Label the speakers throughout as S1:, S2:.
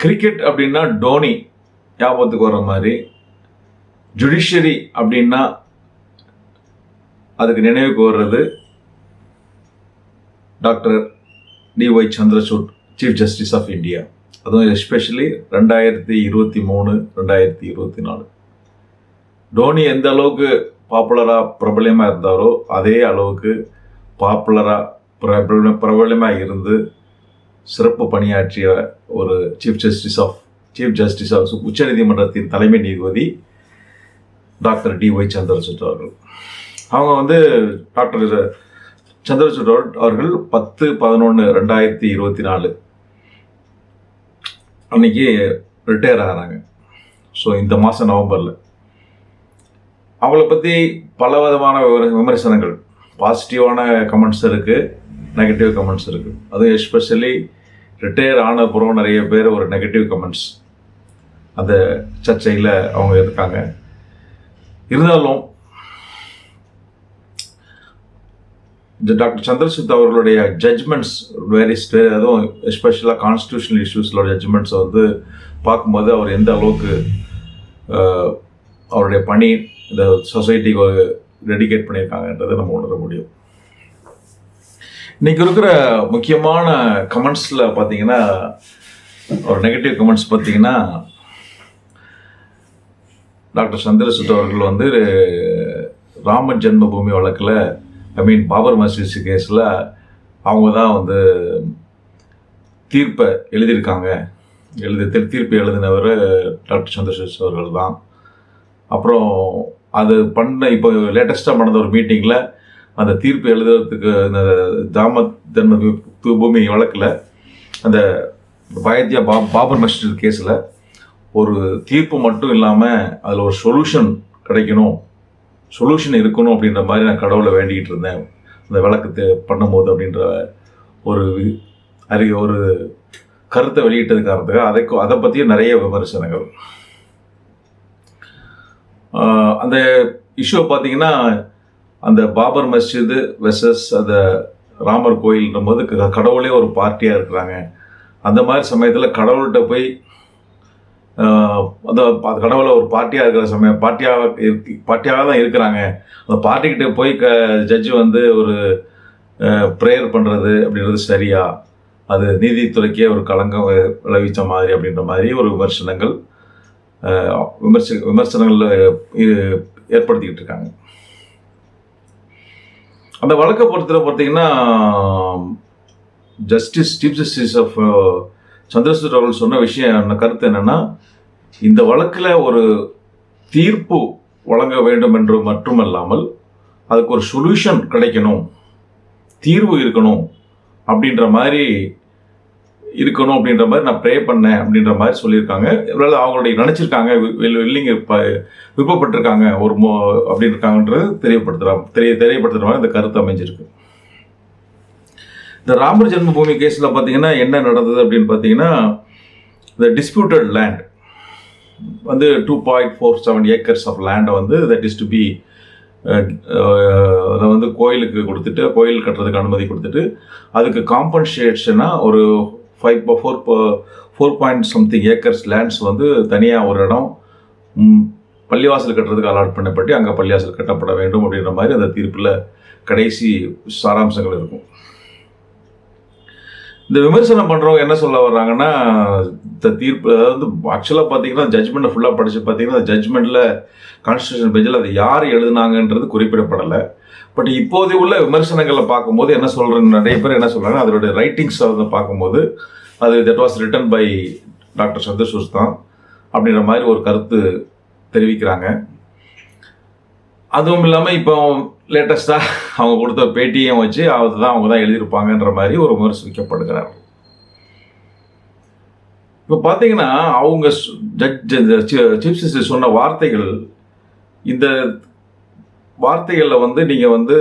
S1: Cricket அப்படின்னா டோனி ஞாபகத்துக்கு வர மாதிரி. ஜுடிஷியரி அப்படின்னா அதுக்கு நினைவுக்கு வர்றது doctor D Y Chandrachud chief justice of India அதுவும் எஸ்பெஷலி ரெண்டாயிரத்தி இருபத்தி மூணு ரெண்டாயிரத்தி இருபத்தி நாலு. டோனி எந்த அளவுக்கு பாப்புலராக பிரபலமாக இருந்தாரோ அதே அளவுக்கு பாப்புலராக பிரபல பிரபலமாக இருந்து சிறப்பு பணியாற்றிய ஒரு chief justice of chief justice of உச்சநீதிமன்றத்தின் தலைமை நீதிபதி டாக்டர் டி ஒய் சந்திரசூட் அவர்கள். அவங்க வந்து டாக்டர் சந்திரசூட் அவர்கள் பத்து பதினொன்று ரெண்டாயிரத்தி இருபத்தி நாலு அன்னைக்கு ரிட்டையர் ஆகிறாங்க ஸோ இந்த மாதம் நவம்பரில். அவளை பற்றி பல விதமான விவர- விமர்சனங்கள். பாசிட்டிவான கமெண்ட்ஸ் இருக்குது நெகட்டிவ் கமெண்ட்ஸ் இருக்குது அதுவும் எஸ்பெஷலி ரிட்டையர் ஆனப்புறம் நிறைய பேர் ஒரு நெகட்டிவ் கமெண்ட்ஸ் அந்த சர்ச்சையில் அவங்க இருக்காங்க. இருந்தாலும் இந்த டாக்டர் சந்திரசித் அவர்களுடைய ஜட்ஜ்மெண்ட்ஸ் வேரிஸ் அதுவும் எஸ்பெஷலாக கான்ஸ்டியூஷனல் இஷ்யூஸோட ஜட்ஜ்மெண்ட்ஸை வந்து பார்க்கும்போது அவர் எந்த அளவுக்கு அவருடைய பணி இந்த சொசைட்டிக்கு டெடிகேட் பண்ணியிருக்காங்கன்றதை நம்ம உணர முடியும். இன்னைக்கு இருக்கிற முக்கியமான கமெண்ட்ஸில் பார்த்தீங்கன்னா ஒரு நெகட்டிவ் கமெண்ட்ஸ் பார்த்தீங்கன்னா டாக்டர் சந்திரசூட் அவர்கள் வந்து ராம ஜென்மபூமி வழக்கில் ஐ மீன் பாபர் மசீஸ் கேஸில் அவங்க தான் வந்து தீர்ப்பை எழுதியிருக்காங்க. எழுதி தீர்ப்பு எழுதினவர் டாக்டர் சந்திரசேஷ் அவர்கள் தான். அப்புறம் அது பண்ண இப்போ லேட்டஸ்ட்டாக நடந்த ஒரு மீட்டிங்கில் அந்த தீர்ப்பு எழுதுறதுக்கு இந்த தாம தர்ம பூமி வழக்கில் அந்த பயத்தியா பா பாபர் மஸ்ஜித் கேஸில் ஒரு தீர்ப்பு மட்டும் இல்லாமல் அதில் ஒரு சொல்யூஷன் கிடைக்கணும். சொல்யூஷன் இருக்கணும் அப்படின்ற மாதிரி நான் கடவுளை வேண்டிக்கிட்டு இருந்தேன். அந்த விளக்கு தே- பண்ணும்போது அப்படின்ற ஒரு வி- அறி ஒரு கருத்தை வெளியிட்டது காரணத்துக்கு அதை அதை பற்றியும் நிறைய விமர்சனங்கள். அந்த இஷ்யூ பார்த்தீங்கன்னா அந்த பாபர் மஸ்ஜிது வெசஸ் அந்த ராமர் கோயில்ன்ற போது க- கடவுளே ஒரு பார்ட்டியாக இருக்கிறாங்க. அந்த மாதிரி சமயத்தில் கடவுள்கிட்ட போய் அந்த கடவுளை ஒரு பார்ட்டியாக இருக்கிற சமயம் பார்ட்டியாக இருக்கு பார்ட்டியாக தான் இருக்கிறாங்க. அந்த பார்ட்டிக்கிட்ட போய் க ஜட்ஜு வந்து ஒரு ப்ரேயர் பண்ணுறது அப்படின்றது சரியா? அது நீதித்துறைக்கே ஒரு களங்கம் விளைவித்த மாதிரி அப்படின்ற மாதிரி ஒரு விமர்சனங்கள் விமர்ச விமர்சி விமர்சனங்கள் ஏற்படுத்திக்கிட்டு இருக்காங்க. அந்த வழக்கை பொறுத்தவரை பார்த்தீங்கன்னா justice chief justice of Chandrachud அவர்கள் சொன்ன விஷயம் என்ன கருத்து என்னென்னா இந்த வழக்கில் ஒரு தீர்ப்பு வழங்க வேண்டும் என்று மட்டுமல்லாமல் அதுக்கு ஒரு சொல்யூஷன் கிடைக்கணும் தீர்வு இருக்கணும் அப்படின்ற மாதிரி இருக்கணும் அப்படின்ற மாதிரி நான் ப்ரே பண்ணேன் அப்படின்ற மாதிரி சொல்லியிருக்காங்க. ஒருவேளை அவங்களுடைய நினச்சிருக்காங்க வில்லிங்க விருப்பப்பட்டிருக்காங்க ஒரு மோ அப்படின்னு இருக்காங்கன்றது தெரியப்படுத்துகிறாங்க தெரிய தெரியப்படுத்துகிற மாதிரி இந்த கருத்து அமைஞ்சிருக்கு. இந்த ராமர் ஜென்மபூமி கேஸில் பார்த்தீங்கன்னா என்ன நடந்தது அப்படின்னு பார்த்தீங்கன்னா இந்த டிஸ்பியூட்டட் லேண்ட் வந்து two point four seven acres of லேண்டை வந்து தட் இஸ் டு பி அதை வந்து கோயிலுக்கு கொடுத்துட்டு கோயில் கட்டுறதுக்கு அனுமதி கொடுத்துட்டு அதுக்கு காம்பன்சேஷனாக ஒரு five four four point something acres lands வந்து தனியாக ஒரு இடம். பள்ளிவாசல் கட்டுறதுக்கு அலாட் பண்ணப்பட்டு அங்கே பள்ளிவாசல் கட்டப்பட வேண்டும் அப்படின்ற மாதிரி அந்த தீர்ப்பில் கடைசி சாராம்சங்கள் இருக்கும். இந்த விமர்சனம் பண்ணுறவங்க என்ன சொல்ல வர்றாங்கன்னா இந்த தீர்ப்பு அதாவது ஆக்சுவலாக பார்த்தீங்கன்னா ஜட்ஜ்மெண்ட்டை ஃபுல்லாக படித்து பார்த்தீங்கன்னா ஜட்மெண்ட்டில் கான்ஸ்டியூஷன் பெஞ்சில் அது யார் எழுதுனாங்கன்றது குறிப்பிடப்படலை. பட் இப்போது உள்ள விமர்சனங்களை பார்க்கும்போது என்ன சொல்கிறேன் நிறைய பேர் என்ன சொல்கிறாங்க அதனுடைய ரைட்டிங்ஸ் வந்து பார்க்கும்போது அது that was written by doctor Chandrachud தான் அப்படின்ற மாதிரி ஒரு கருத்து தெரிவிக்கிறாங்க. அதுவும் இல்லாமல் இப்போ லேட்டஸ்ட்டாக அவங்க கொடுத்த பேட்டியும் வச்சு அதுதான் அவங்க தான் எழுதியிருப்பாங்கன்ற மாதிரி ஒரு விமர்சிக்கப்படுகிறார். இப்போ பார்த்தீங்கன்னா அவங்க ஜட்ஜ் சீஃப் ஜஸ்டிஸ் சொன்ன வார்த்தைகள் இந்த வார்த்தைகளில் வந்து நீங்கள் வந்து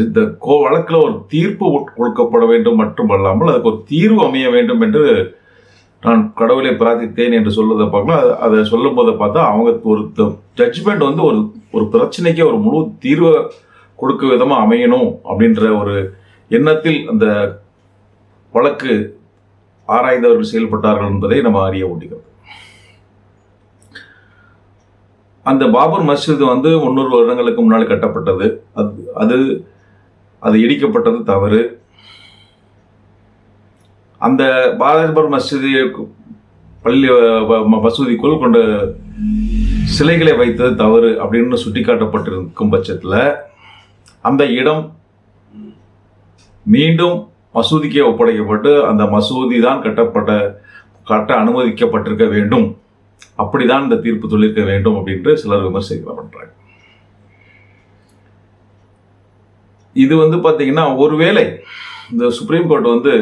S1: இந்த கோ வழக்கில் ஒரு தீர்ப்பு உட்- கொடுக்கப்பட வேண்டும் மட்டுமல்லாமல் அதுக்கு ஒரு தீர்வு அமைய வேண்டும் என்று நான் கடவுளை பிரார்த்தித்தேன் என்று சொல்வதை பார்க்கலாம். அது- அதை சொல்லும் போதை பார்த்தா அவங்க ஒரு ஜட்ஜ்மெண்ட் வந்து ஒரு ஒரு பிரச்சனைக்கே ஒரு முழு தீர்வை கொடுக்க விதமாக அமையணும் அப்படின்ற ஒரு எண்ணத்தில் அந்த வழக்கு ஆராய்ந்தவர்கள் செயல்பட்டார்கள் என்பதை நம்ம அறிய முடிகிறது அந்த பாபர் மஸ்ஜித் வந்து முந்நூறு வருடங்களுக்கு முன்னால் கட்டப்பட்டது. அது அது அது இடிக்கப்பட்டது தவறு. அந்த பாபர் மஸ்ஜித் பள்ளி மசூதிக்குள் கொண்ட சிலைகளை வைத்தது தவறு அப்படின்னு சுட்டிக்காட்டப்பட்டிருக்கும் பட்சத்தில் அந்த இடம் மீண்டும் மசூதிக்கே ஒப்படைக்கப்பட்டு அந்த மசூதி தான் கட்டப்பட்ட கட்ட அனுமதிக்கப்பட்டிருக்க வேண்டும். அப்படிதான் இந்த தீர்ப்பு சொல்லியிருக்க வேண்டும் அப்படின்ட்டு சிலர் விமர்சிக்க பண்றாங்க. இது வந்து பார்த்தீங்கன்னா ஒருவேளை இந்த சுப்ரீம் கோர்ட் வந்து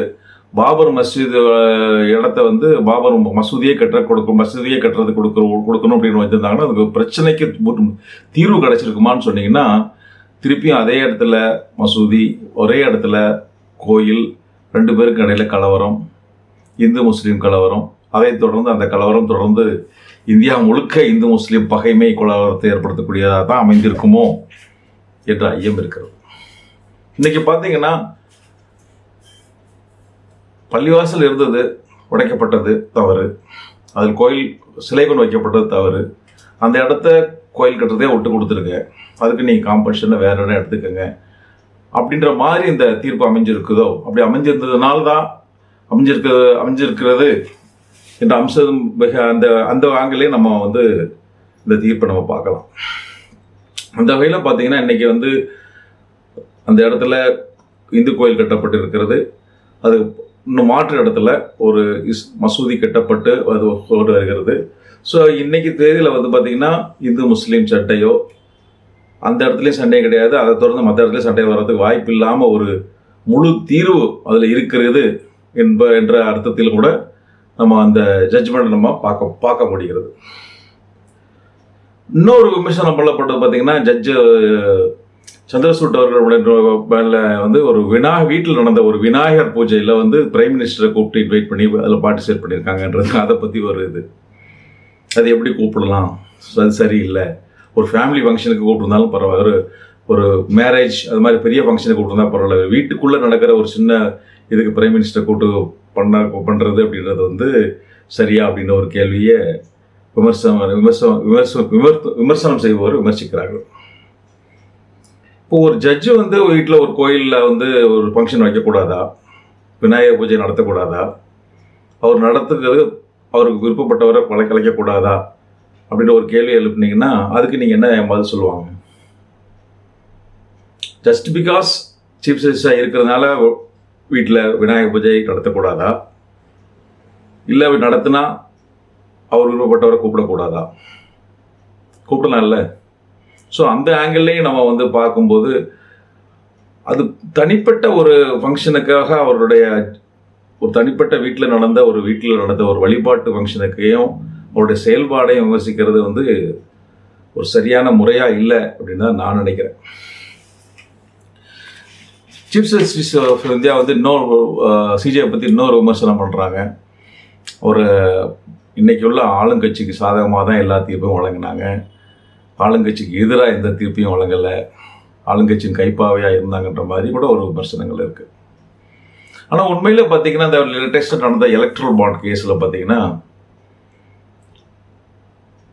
S1: பாபர் மஸ்ஜித் இடத்த வந்து பாபர் மசூதியை கட்ட கொடுக்கும் மசூதியை கட்டுறது கொடுக்க கொடுக்கணும் அப்படின்னு வச்சுருந்தாங்கன்னா அதுக்கு பிரச்சனைக்கு தீர்வு கிடைச்சிருக்குமான்னு சொன்னீங்கன்னா திருப்பியும் அதே இடத்துல மசூதி ஒரே இடத்துல கோயில் ரெண்டு பேருக்கு இடையில கலவரம் இந்து முஸ்லீம் கலவரம் அதைத் தொடர்ந்து அந்த கலவரம் தொடர்ந்து இந்தியா முழுக்க இந்து முஸ்லீம் பகைமை கலவரத்தை ஏற்படுத்தக்கூடியதாக தான் அமைந்திருக்குமோ என்ற ஐயம் இருக்கிறது. இன்னைக்கு பார்த்தீங்கன்னா பள்ளிவாசல் இருந்தது உடைக்கப்பட்டது தவறு. அதில் கோயில் சிலை கொண்டு வைக்கப்பட்டது தவறு. அந்த இடத்த கோயில் கட்டுறதே விட்டு கொடுத்துருங்க. அதுக்கு நீங்கள் காம்பன்ஷனை வேற இடம் எடுத்துக்கோங்க. அப்படின்ற மாதிரி இந்த தீர்ப்பு அமைஞ்சிருக்குதோ அப்படி அமைஞ்சிருந்ததுனால தான் அமைஞ்சிருக்கிறது அமைஞ்சிருக்கிறது என்ற அம்சம் மிக அந்த அந்த ஆங்கிலே நம்ம வந்து இந்த தீர்ப்பை நம்ம பார்க்கலாம். அந்த வகையில் பார்த்தீங்கன்னா இன்னைக்கு வந்து அந்த இடத்துல இந்து கோயில் கட்டப்பட்டு இருக்கிறது அது இன்னும் மாற்று இடத்துல ஒரு இஸ் மசூதி கட்டப்பட்டு அது கொண்டு வருகிறது. ஸோ இன்னைக்கு தேதியில் வந்து பார்த்தீங்கன்னா இந்து முஸ்லீம் சண்டையோ அந்த இடத்துலையும் சண்டை கிடையாது. அதை தொடர்ந்து மற்ற இடத்துலையும் சண்டை வர்றதுக்கு வாய்ப்பு இல்லாமல் ஒரு முழு தீர்வு அதில் இருக்கிறது என்ப என்ற அர்த்தத்தில் கூட நம்ம அந்த ஜட்ஜ்மெண்ட் நம்ம பார்க்க பார்க்க முடிகிறது. இன்னொரு விமர்சனம் பண்ணப்பட்டது பார்த்தீங்கன்னா ஜட்ஜு சந்திரசூட் அவர்களுடைய மேல வந்து ஒரு வினா வீட்டில் நடந்த ஒரு விநாயகர் பூஜையில் வந்து பிரைம் மினிஸ்டரை கூப்பிட்டு இன்வைட் பண்ணி அதில் பார்ட்டிசிபேட் பண்ணியிருக்காங்கன்றது அதை பற்றி ஒரு இது. அது எப்படி கூப்பிடலாம்? அது சரியில்லை. ஒரு ஃபேமிலி ஃபங்க்ஷனுக்கு கூப்பிட்டுருந்தாலும் பரவாயில்ல. ஒரு ஒரு மேரேஜ் அது மாதிரி பெரிய ஃபங்க்ஷனுக்கு கூப்பிட்டுருந்தா பரவாயில்ல. வீட்டுக்குள்ளே நடக்கிற ஒரு சின்ன இதுக்கு பிரைம் மினிஸ்டர் கூப்பிட்டு பண்ண பண்ணுறது அப்படின்றது வந்து சரியா அப்படின்ற ஒரு கேள்வியை விமர்சனம் விமர்சனம் விமர்சனம் விமர்த்த விமர்சனம் செய்பவர் விமர்சிக்கிறார்கள். இப்போ ஒரு ஜட்ஜு வந்து வீட்டில் ஒரு கோயிலில் வந்து ஒரு ஃபங்க்ஷன் வைக்கக்கூடாதா? விநாயகர் பூஜை நடத்தக்கூடாதா? அவர் நடத்துக்கிறது அவருக்கு விருப்பப்பட்டவரை கொலை அப்படின்ற ஒரு கேள்வி எழுப்புனீங்கன்னா அதுக்கு நீங்கள் என்ன பதில் சொல்லுவாங்க? ஜஸ்ட் பிகாஸ் சீஃப் ஜஸ்டிஸாக இருக்கிறதுனால வீட்டில் விநாயகர் பூஜை நடத்தக்கூடாதா? இல்லை நடத்தினா அவர் விருப்பப்பட்டவரை கூப்பிடக்கூடாதா? கூப்பிடலாம்ல. ஸோ அந்த ஆங்கிள்லேயும் நம்ம வந்து பார்க்கும்போது அது தனிப்பட்ட ஒரு ஃபங்க்ஷனுக்காக அவருடைய ஒரு தனிப்பட்ட வீட்டில் நடந்த ஒரு வீட்டில் நடந்த ஒரு வழிபாட்டு ஃபங்க்ஷனுக்கையும் அவருடைய செயல்பாடையும் விமர்சிக்கிறது வந்து ஒரு சரியான முறையாக இல்லை அப்படின்னு தான் நான் நினைக்கிறேன். சீஃப் ஜஸ்டிஸ் ஆஃப் இந்தியா வந்து இன்னொரு சிஜியை பற்றி இன்னொரு விமர்சனம் பண்ணுறாங்க ஒரு இன்றைக்கி உள்ள ஆளுங்கட்சிக்கு சாதகமாக தான் எல்லா தீர்ப்பும் வழங்கினாங்க. ஆளுங்கட்சிக்கு எதிராக எந்த தீர்ப்பையும் வழங்கலை. ஆளுங்கட்சியின் கைப்பாவையாக இருந்தாங்கன்ற மாதிரி கூட ஒரு விமர்சனங்கள் இருக்குது ஆனால் உண்மையில் பார்த்தீங்கன்னா இந்த லேட்டஸ்ட்டாக நடந்த எலக்ட்ரல் பாண்ட் கேஸில் பார்த்தீங்கன்னா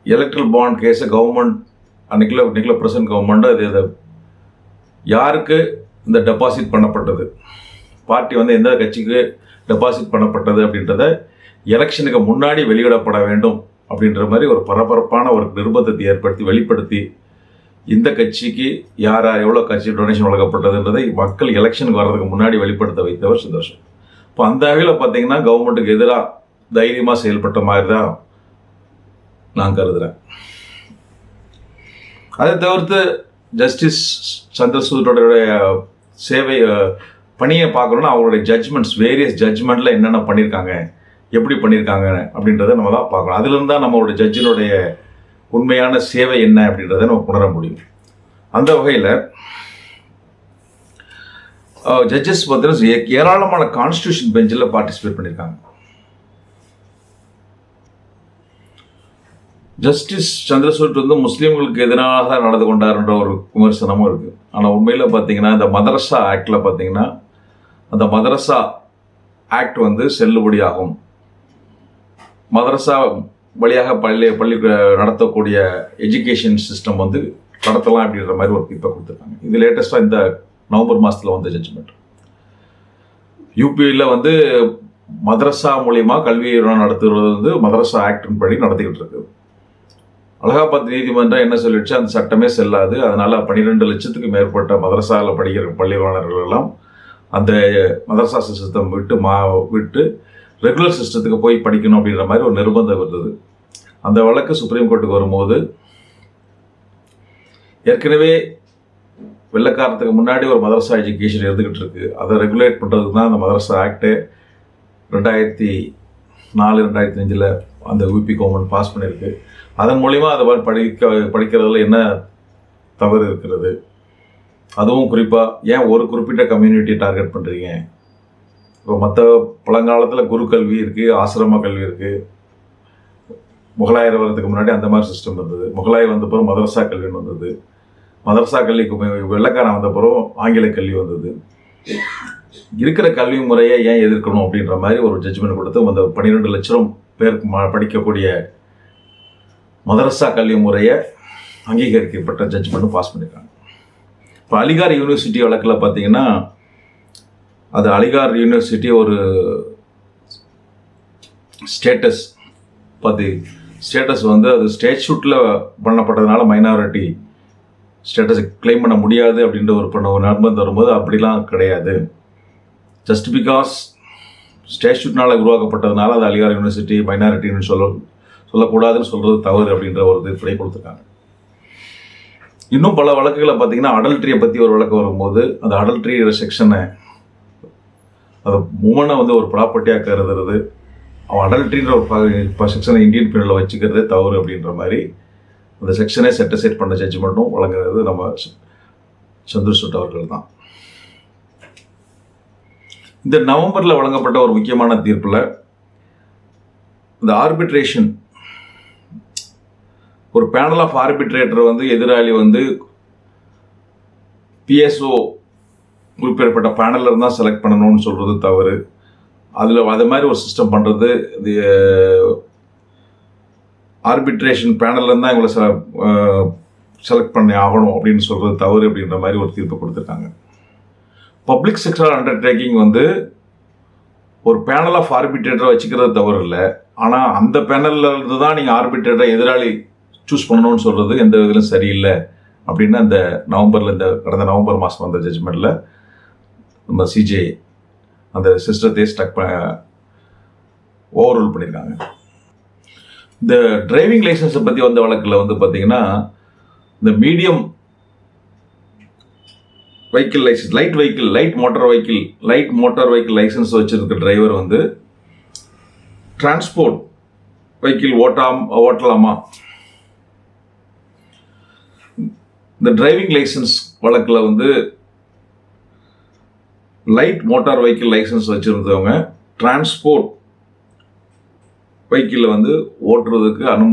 S1: எலக்ட்ரல் பாண்ட் கேஸை கவர்மெண்ட் அன்றைக்கில் இன்றைக்கில் ப்ரெசன்ட் கவர்மெண்ட் அது யாருக்கு இந்த டெபாசிட் பண்ணப்பட்டது. பார்ட்டி வந்து எந்த கட்சிக்கு டெபாசிட் பண்ணப்பட்டது அப்படின்றத எலெக்ஷனுக்கு முன்னாடி வெளியிடப்பட வேண்டும் அப்படின்ற மாதிரி ஒரு பரபரப்பான ஒரு நிர்பந்தத்தை ஏற்படுத்தி வெளிப்படுத்தி இந்த கட்சிக்கு யார் யார் எவ்வளோ கட்சி டொனேஷன் வழங்கப்பட்டதுன்றதை மக்கள் எலெக்ஷனுக்கு வர்றதுக்கு முன்னாடி வெளிப்படுத்த வைத்தவர் சந்தோஷம் இப்போ அந்த வகையில் பார்த்தீங்கன்னா கவர்மெண்ட்டுக்கு எதிராக தைரியமாக செயல்பட்ட மாதிரி தான் நான் கருதுகிறேன் அதை தவிர்த்து ஜஸ்டிஸ் சந்திரசூடோடைய சேவை பணியை பார்க்கணுன்னா அவருடைய ஜட்ஜ்மெண்ட்ஸ் வேரியஸ் ஜட்ஜ்மெண்ட்டில் என்னென்ன பண்ணியிருக்காங்க எப்படி பண்ணியிருக்காங்க அப்படின்றத நம்ம தான் பார்க்கணும். அதுலேருந்து தான் நம்மளுடைய ஜட்ஜினுடைய உண்மையான சேவை என்ன அப்படின்றத நம்ம உணர முடியும். அந்த வகையில் ஜட்ஜஸ் பார்த்தீங்கன்னா ஏராளமான கான்ஸ்டியூஷன் பெஞ்சில் பார்ட்டிசிபேட் பண்ணியிருக்காங்க ஜஸ்டிஸ் சந்திரசூட் வந்து முஸ்லீம்களுக்கு எதிராக தான் நடந்து கொண்டாருன்ற ஒரு விமர்சனமும் இருக்குது ஆனால் உண்மையில் பார்த்தீங்கன்னா இந்த மதரசா ஆக்டில் பார்த்தீங்கன்னா அந்த மதரசா ஆக்ட் வந்து செல்லுபடியாகும். மதரசா வழியாக பள்ளி பள்ளி நடத்தக்கூடிய எஜுகேஷன் சிஸ்டம் வந்து நடத்தலாம் அப்படின்ற மாதிரி ஒரு தீர்ப்பை கொடுத்துருக்காங்க. இது லேட்டஸ்ட்டாக இந்த நவம்பர் மாதத்தில் வந்த ஜட்ஜ்மெண்ட் யூபியில் வந்து மதரசா மூலியமாக கல்வி நடத்துகிறது வந்து மதரசா ஆக்டின் படி நடத்திக்கிட்டு இருக்குது அலகாபாத் நீதிமன்றம் என்ன சொல்லிடுச்சு? அந்த சட்டமே செல்லாது. அதனால் பன்னிரெண்டு லட்சத்துக்கு மேற்பட்ட மதரசாவில் படிக்கிற பள்ளி மாணவர்கள் எல்லாம் அந்த மதரசா சிஸ்டம் விட்டு மா விட்டு ரெகுலர் சிஸ்டத்துக்கு போய் படிக்கணும் அப்படின்ற மாதிரி ஒரு நிர்பந்தம் இருந்தது. அந்த வழக்கு சுப்ரீம் கோர்ட்டுக்கு வரும்போது ஏற்கனவே வெள்ளக்காரத்துக்கு முன்னாடி ஒரு மதரசா எஜுகேஷன் இருந்துக்கிட்டு இருக்கு. அதை ரெகுலேட் பண்ணுறதுக்கு தான் அந்த மதரசா ஆக்டு ரெண்டாயிரத்தி நாலு ரெண்டாயிரத்தி அஞ்சில் அந்த யூபி கவர்மெண்ட் பாஸ் பண்ணியிருக்கு. அதன் மூலிமா அதை மாதிரி படிக்க படிக்கிறதுல என்ன தவறு இருக்கிறது? அதுவும் குறிப்பாக ஏன் ஒரு குறிப்பிட்ட கம்யூனிட்டி டார்கெட் பண்ணுறீங்க இப்போ மற்ற பழங்காலத்தில் குரு கல்வி இருக்குது ஆசிரம கல்வி இருக்குது முகலாயர் வரதுக்கு முன்னாடி அந்த மாதிரி சிஸ்டம் இருந்தது. முகலாயர் வந்த பிறகு மதரசா கல்வின்னு வந்தது. மதரசா கல்விக்கு வெள்ளக்காரன் வெள்ளைக்காரன் வந்த பிறகு ஆங்கில கல்வி வந்தது. இருக்கிற கல்வி முறையை ஏன் எதிர்க்கணும் அப்படின்ற மாதிரி ஒரு ஜட்ஜ்மெண்ட் கொடுத்து அந்த பன்னிரெண்டு லட்சம் பேருக்கு படிக்கக்கூடிய மதரசா கல்வி முறையை அங்கீகரிக்கப்பட்ட ஜட்ஜ்மெண்ட் பாஸ் பண்ணியிருக்காங்க இப்போ அலிகார் யூனிவர்சிட்டி வழக்கில் பார்த்தீங்கன்னா அது அலிகார் யூனிவர்சிட்டி ஒரு ஸ்டேட்டஸ் பார்த்து ஸ்டேட்டஸ் வந்து அது ஸ்டேட்ஷூட்டில் பண்ணப்பட்டதுனால மைனாரிட்டி ஸ்டேட்டஸை கிளைம் பண்ண முடியாது அப்படின்ற ஒரு பண்ண ஒரு நிர்பந்தம் வரும்போது அப்படிலாம் கிடையாது. ஜஸ்ட் பிகாஸ் ஸ்டேட்ஷூட்னால் உருவாக்கப்பட்டதுனால அது அலிகார் யூனிவர்சிட்டி மைனாரிட்டின்னு சொல்ல சொல்லக்கூடாதுன்னு சொல்கிறது தவறு அப்படின்ற ஒரு தீர்ப்பை கொடுத்துருக்காங்க. இன்னும் பல வழக்குகளை பார்த்தீங்கன்னா அடல்ட்ரியை பற்றி ஒரு வழக்கு வரும்போது அந்த அடல்ட்ரியோட செக்ஷனை அதை உமனை வந்து ஒரு ப்ராப்பர்ட்டியாக கருதுறது அவன் அடல்ட்ரின்ற ஒரு செக்ஷனை இந்தியன் பீனலில் வச்சுக்கிறதே தவறு அப்படின்ற மாதிரி அந்த செக்ஷனே செட்டிசைட் பண்ண ஜட்ஜ்மெண்ட்டும் வழங்குறது நம்ம சந்திரசூட் அவர்கள் தான். இந்த நவம்பரில் வழங்கப்பட்ட ஒரு முக்கியமான தீர்ப்பில் இந்த ஆர்பிட்ரேஷன் ஒரு பேனல் ஆஃப் ஆர்பிட்ரேட்டர் வந்து எதிராளி வந்து பிஎஸ்ஓ குறிப்பிடப்பட்ட பேனலில் இருந்தால் செலக்ட் பண்ணணும்னு சொல்கிறது தவறு. அதில் அது மாதிரி ஒரு சிஸ்டம் பண்ணுறது இது ஆர்பிட்ரேஷன் பேனல்ல இருந்தால் இவங்களை செல செலக்ட் பண்ணி ஆகணும் அப்படின்னு சொல்கிறது தவறு அப்படின்ற மாதிரி ஒரு தீர்ப்பு கொடுத்துருக்காங்க. பப்ளிக் செக்டர் அண்டர்டேக்கிங் வந்து ஒரு பேனல் ஆஃப் ஆர்பிட்ரேட்டரை வச்சுக்கிறது தவறு இல்லை. ஆனால் அந்த பேனல்ல இருந்து தான் நீங்கள் ஆர்பிட்ரேட்டரை எதிராளி சூஸ் பண்ணணும்னு சொல்கிறது எந்த விதத்திலும் சரியில்லை அப்படின்னு அந்த நவம்பரில் இந்த கடந்த நவம்பர் மாதம் வந்த ஜட்ஜ்மெண்ட்டில் நம்ம சிஜே அந்த சிஸ்டத்தை ஸ்டக் ஓவர் ரூல் பண்ணியிருக்காங்க இந்த டிரைவிங் லைசன்ஸை பற்றி வந்த வழக்கில் வந்து பார்த்தீங்கன்னா இந்த medium vehicle licence light vehicle light motor vehicle light motor vehicle licence வச்சுருக்க டிரைவர் வந்து டிரான்ஸ்போர்ட் வெஹிக்கிள் ஓட்டாம் ஓட்டலாமா? இந்த டிரைவிங் லைசன்ஸ் வழக்கில் வந்து லைட் மோட்டார் வெஹிக்கிள் லைசன்ஸ் வச்சுருந்தவங்க டிரான்ஸ்போர்ட் வெஹிக்கிளில் வந்து ஓட்டுறதுக்கு அனு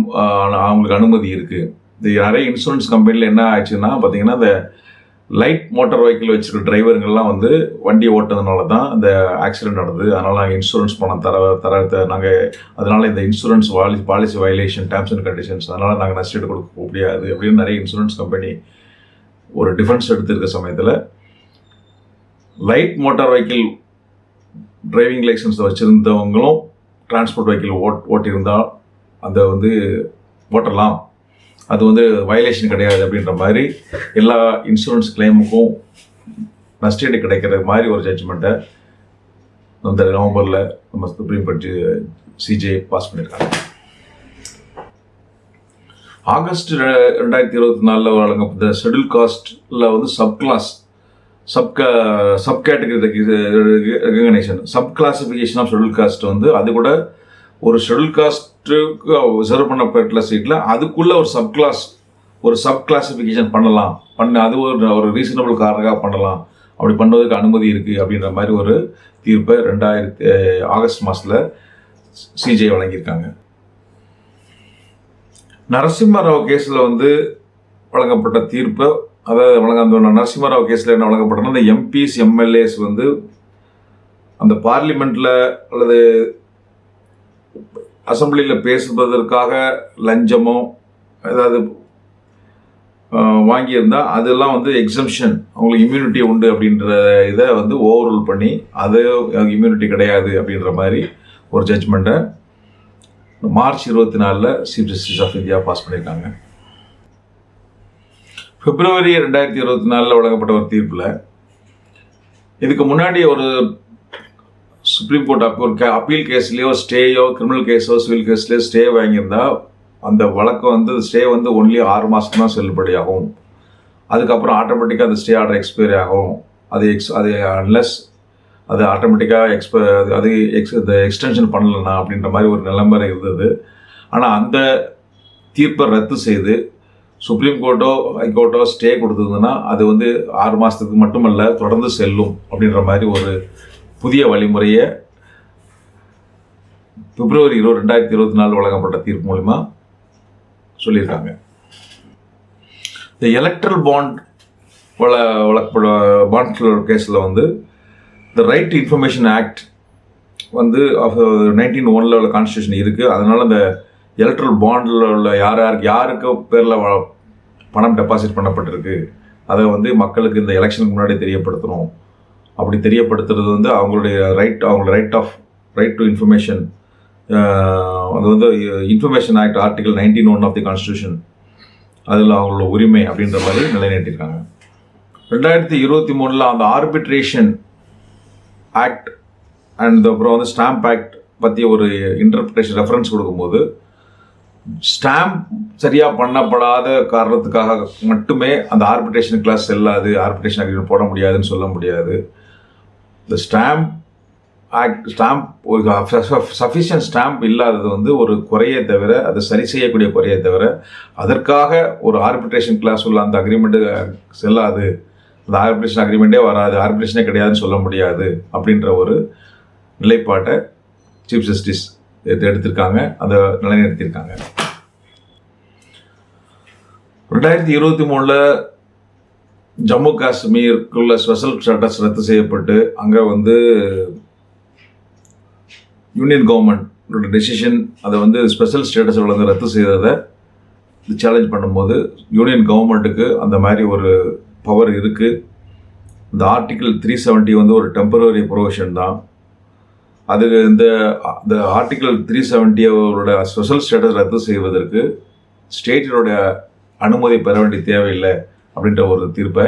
S1: அவங்களுக்கு அனுமதி இருக்குது இது நிறைய இன்சூரன்ஸ் கம்பெனியில் என்ன ஆச்சுன்னா பார்த்தீங்கன்னா இந்த லைட் மோட்டார் வெஹிக்கிள் வச்சுருக்க டிரைவருங்கள்லாம் வந்து வண்டி ஓட்டுறதுனால தான் இந்த ஆக்சிடென்ட் நடந்தது. அதனால் நாங்கள் இன்சூரன்ஸ் பணம் தர தர நாங்கள் அதனால் இந்த insurance Vaali policy violation terms and conditions அதனால் நாங்கள் நஷ்டீடு கொடுக்க முடியாது அப்படின்னு நிறைய இன்சூரன்ஸ் கம்பெனி ஒரு டிஃபென்ஸ் எடுத்திருக்க சமயத்தில் light motor vehicle driving licence வச்சுருந்தவங்களும் transport vehicle ஓட் ஓட்டியிருந்தால் அதை வந்து ஓட்டலாம். அது வந்து வயலேஷன் கிடையாது அப்படின்ற மாதிரி எல்லா இன்சூரன்ஸ் கிளைமுக்கும் நஷ்டீடு கிடைக்கிற மாதிரி ஒரு ஜட்ஜ்மெண்ட்டை அந்த நவம்பரில் நம்ம சுப்ரீம் கோர்ட் சிஜே பாஸ் பண்ணியிருக்காங்க ஆகஸ்ட் ரெ- ரெண்டாயிரத்தி இருபத்தி நாலில் வழங்கப்பட்ட ஷெட்யூல் காஸ்டில் வந்து sub class sub sub category recognition sub classification of schedule caste வந்து அது கூட ஒரு ஷெட்யூல் காஸ்ட்டுக்கு ரிசர்வ் பண்ணப்பட்ட சீட்டில் அதுக்குள்ளே ஒரு சப் கிளாஸ் ஒரு சப் கிளாஸிஃபிகேஷன் பண்ணலாம். பண்ண அது ஒரு ஒரு ரீசனபிள் காரணமாக பண்ணலாம். அப்படி பண்ணுவதற்கு அனுமதி இருக்குது அப்படின்ற மாதிரி ஒரு தீர்ப்பை ரெண்டாயிரத்தி ஆகஸ்ட் மாதத்தில் சிஜே வழங்கியிருக்காங்க. நரசிம்மராவ் கேஸில் வந்து வழங்கப்பட்ட தீர்ப்பை அதாவது வழங்க அந்த நரசிம்மராவ் கேஸில் என்ன வழங்கப்பட்டனா அந்த எம்பிஸ் எம்எல்ஏஸ் வந்து அந்த பார்லிமெண்ட்டில் அல்லது அசம்பிளியில் பேசுவதற்காக லஞ்சமோ ஏதாவது வாங்கியிருந்தால் அதெல்லாம் வந்து எக்ஸம்ஷன் அவங்களுக்கு இம்யூனிட்டி உண்டு அப்படின்ற இதை வந்து ஓவர்ரூல் பண்ணி அது இம்யூனிட்டி கிடையாது அப்படின்ற மாதிரி ஒரு ஜட்ஜ்மெண்ட்டை மார்ச் இருபத்தி நாலில் chief justice of India pass பண்ணியிருக்காங்க. பிப்ரவரி ரெண்டாயிரத்தி இருபத்தி நாலில் வழங்கப்பட்ட ஒரு தீர்ப்பில் இதுக்கு முன்னாடி ஒரு சுப்ரீம் கோர்ட் அப்போ ஒரு அப்பீல் கேஸ்லேயோ ஸ்டேயோ கிரிமினல் கேஸோ சிவில் கேஸ்லேயோ ஸ்டே வாங்கியிருந்தா அந்த வழக்கம் வந்து ஸ்டே வந்து ஒன்லி ஆறு மாதம் தான் செல்லுபடியாகும் அதுக்கப்புறம் ஆட்டோமேட்டிக்காக அந்த ஸ்டே ஆர்டர் எக்ஸ்பைரி ஆகும். அது எக்ஸ் அது அன்லெஸ் அது ஆட்டோமேட்டிக்காக எக்ஸ்ப அது எக்ஸ் இந்த எக்ஸ்டென்ஷன் பண்ணலனா அப்படின்ற மாதிரி ஒரு நிலைமை இருந்தது. ஆனால் அந்த தீர்ப்பை ரத்து செய்து சுப்ரீம் கோர்ட்டோ ஹைகோர்ட்டோ ஸ்டே கொடுத்ததுன்னா அது வந்து ஆறு மாதத்துக்கு மட்டுமல்ல தொடர்ந்து செல்லும் அப்படின்ற மாதிரி ஒரு புதிய வழிமுறையை பிப்ரவரி இருபது ரெண்டாயிரத்தி இருபத்தி நாலு வழங்கப்பட்ட தீர்ப்பு மூலிமா சொல்லியிருக்காங்க. இந்த எலக்ட்ரல் பாண்ட் வழ வழக்கப்பட பாண்ட் கேஸில் வந்து இந்த ரைட் டு இன்ஃபர்மேஷன் ஆக்ட் வந்து நைன்டீன் ஒனில் உள்ள கான்ஸ்டியூஷன் இருக்குது அதனால் அந்த எலக்ட்ரல் பாண்டில் உள்ள யார் யாருக்கு யாருக்கு பேரில் பணம் டெபாசிட் பண்ணப்பட்டிருக்கு? அதை வந்து மக்களுக்கு இந்த எலெக்ஷனுக்கு முன்னாடி தெரியப்படுத்தணும். அப்படி தெரியப்படுத்துறது வந்து அவங்களுடைய ரைட் அவங்களோட right of right to information அது வந்து information act article nineteen one of the constitution அதில் அவங்களோட உரிமை அப்படின்ற மாதிரி நிலைநாட்டியிருக்காங்க. ரெண்டாயிரத்தி இருபத்தி மூணில் அந்த ஆர்பிட்ரேஷன் ஆக்ட் அண்ட் அப்புறம் வந்து ஸ்டாம்ப் ஆக்ட் பற்றி ஒரு இன்டர்பிரேஷன் ரெஃபரன்ஸ் கொடுக்கும்போது ஸ்டாம்ப் சரியாக பண்ணப்படாத காரணத்துக்காக மட்டுமே அந்த ஆர்பிட்ரேஷன் கிளாஸ் செல்லாது ஆர்பிட்ரேஷன் அக்ரிமெண்ட் போட முடியாதுன்னு சொல்ல முடியாது. இந்த ஸ்டாம்ப் ஆக்ட் ஸ்டாம்ப் ஒரு சஃபிஷியன்ட் ஸ்டாம்ப் இல்லாதது வந்து ஒரு குறையே தவிர அதை சரி செய்யக்கூடிய குறையை தவிர அதற்காக ஒரு ஆர்பிட்ரேஷன் கிளாஸ் உள்ள அந்த அக்ரிமெண்ட்டு செல்லாது. அந்த ஆர்பிட்ரேஷன் அக்ரிமெண்ட்டே வராது ஆர்பிட்ரேஷனே கிடையாதுன்னு சொல்ல முடியாது அப்படின்ற ஒரு நிலைப்பாட்டை சீஃப் ஜஸ்டிஸ் எடுத்திருக்காங்க அதை நிலைநிறுத்தியிருக்காங்க. ரெண்டாயிரத்தி இருபத்தி மூணில் ஜம்மு காஷ்மீருக்குள்ள ஸ்பெஷல் ஸ்டேட்டஸ் ரத்து செய்யப்பட்டு அங்கே வந்து யூனியன் கவர்மெண்ட் டெசிஷன் அதை வந்து ஸ்பெஷல் ஸ்டேட்டஸ் வந்து ரத்து செய்ததை சேலஞ்ச் பண்ணும்போது யூனியன் கவர்மெண்ட்டுக்கு அந்த மாதிரி ஒரு பவர் இருக்குது இந்த ஆர்டிக்கிள் த்ரீ செவன்ட்டி வந்து ஒரு டெம்பரரி ப்ரொவிஷன் தான். அது இந்த இந்த ஆர்டிக்கிள் த்ரீ செவன்ட்டியோட ஸ்பெஷல் ஸ்டேட்டஸ் ரத்து செய்வதற்கு ஸ்டேட்டினுடைய அனுமதி பெற வேண்டிய தேவையில்லை அப்படின்ற ஒரு தீர்ப்பை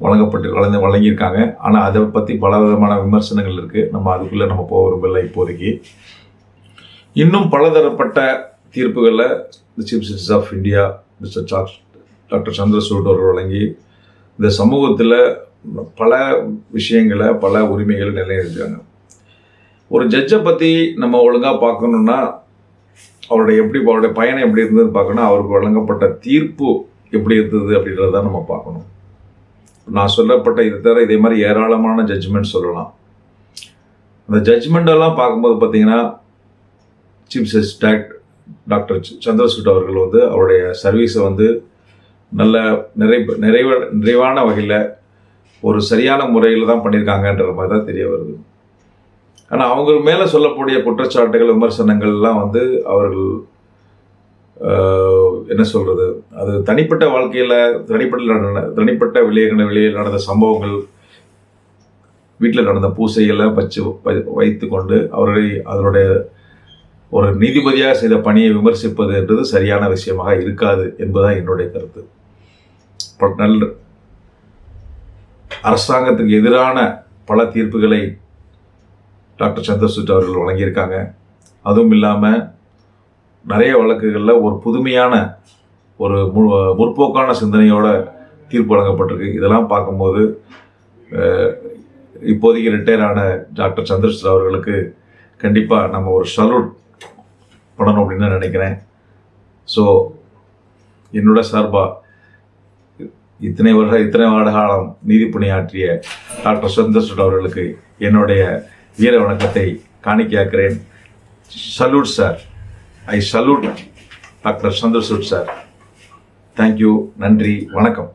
S1: வழங்கப்பட்டு வழங்க வழங்கியிருக்காங்க. ஆனால் அதை பற்றி பல விதமான விமர்சனங்கள் இருக்குது நம்ம அதுக்குள்ளே நம்ம போக விரும்பலை இப்போதைக்கு. இன்னும் பலதரப்பட்ட தீர்ப்புகளில் the chief justice of India mister charge doctor Chandrachud அவர்கள் வழங்கி இந்த சமூகத்தில் பல விஷயங்களை பல உரிமைகள் நிலைநிறுத்திருக்காங்க ஒரு ஜட்ஜை பற்றி நம்ம ஒழுங்காக பார்க்கணுன்னா அவருடைய எப்படி அவருடைய பயணம் எப்படி இருந்ததுன்னு பார்க்கணும் அவருக்கு வழங்கப்பட்ட தீர்ப்பு எப்படி இருந்தது அப்படின்றத நம்ம பார்க்கணும். நான் சொல்லப்பட்ட இது தவிர இதே மாதிரி ஏராளமான ஜட்ஜ்மெண்ட் சொல்லலாம். அந்த ஜட்ஜ்மெண்டெல்லாம் பார்க்கும்போது பார்த்தீங்கன்னா சீஃப் ஜஸ்டிஸ் டாக்டர் சந்திரசூட் அவர்கள் வந்து அவருடைய சர்வீஸை வந்து நல்ல நிறை நிறைவ நிறைவான வகையில் ஒரு சரியான முறையில் தான் பண்ணியிருக்காங்கன்ற மாதிரி தான் தெரிய வருது. ஆனால் அவங்க மேலே சொல்லக்கூடிய குற்றச்சாட்டுகள் விமர்சனங்கள்லாம் வந்து அவர்கள் என்ன சொல்கிறது அது தனிப்பட்ட வாழ்க்கையில் தனிப்பட்ட நடன தனிப்பட்ட வெளியே வெளியில் நடந்த சம்பவங்கள் வீட்டில் நடந்த பூசைகளை வச்சு வை- வைத்து கொண்டு அவர்களை அதனுடைய ஒரு நீதிபதியாக செய்த பணியை விமர்சிப்பது என்றது சரியான விஷயமாக இருக்காது என்பதுதான் என்னுடைய கருத்து. நல்ல அரசாங்கத்துக்கு எதிரான பல தீர்ப்புகளை டாக்டர் சந்திரசூட் அவர்கள் வழங்கியிருக்காங்க. அதுவும் இல்லாமல் நிறைய வழக்குகளில் ஒரு புதுமையான ஒரு மு முற்போக்கான சிந்தனையோட தீர்ப்பு வழங்கப்பட்டிருக்கு. இதெல்லாம் பார்க்கும்போது இப்போதைக்கு ரிட்டையர் ஆன டாக்டர் சந்திரசூட் அவர்களுக்கு கண்டிப்பாக நம்ம ஒரு சல்யூட் பண்ணணும் அப்படின்னு நான் நினைக்கிறேன். ஸோ என்னோட சார்பாக இத்தனை வருட இத்தனை வருட காலம் நீதி பணியாற்றிய டாக்டர் சந்திரசூட் அவர்களுக்கு என்னுடைய வீர வணக்கத்தை காணிக்கையாக்கிறேன். Salute sir I salute doctor Chandrachud sir thank you நன்றி. வணக்கம்.